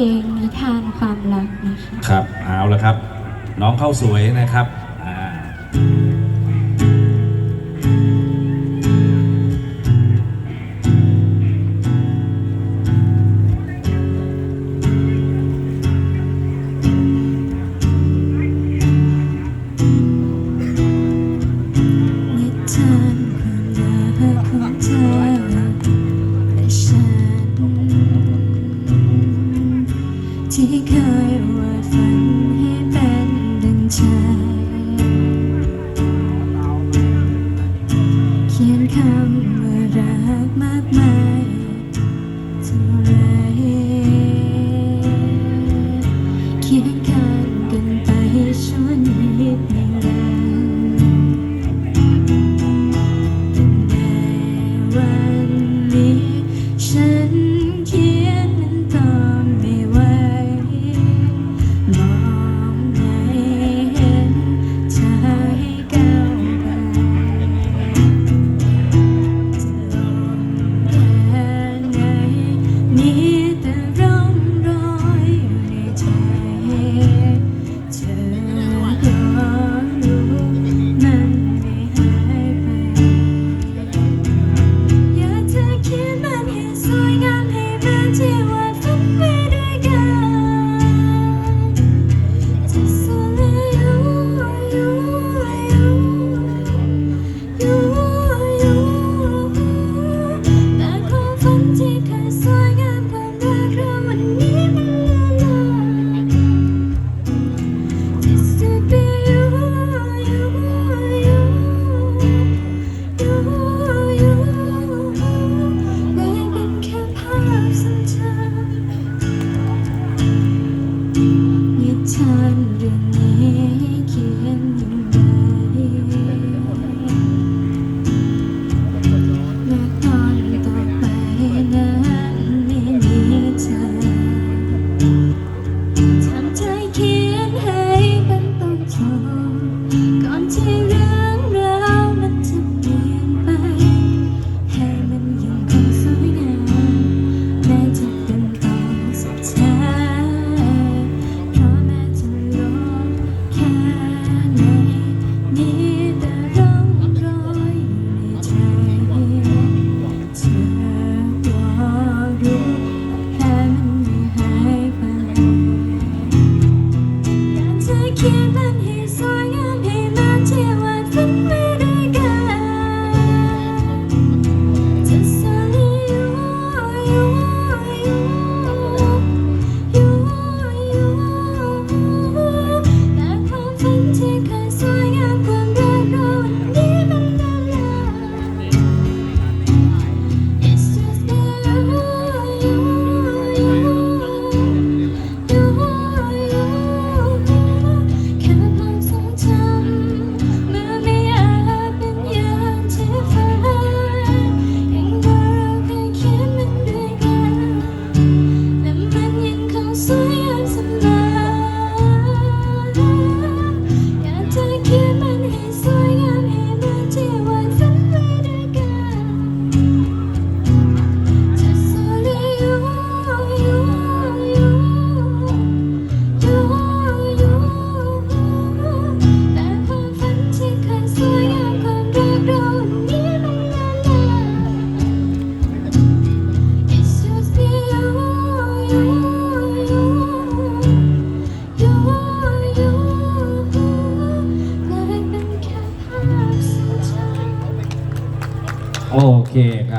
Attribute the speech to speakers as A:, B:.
A: เพลงนิทานความรักนะครับ
B: ครับเอาละครับ น้องเข้าสวยนะครับ
A: คำว่ารักมากมายเท่าไร you.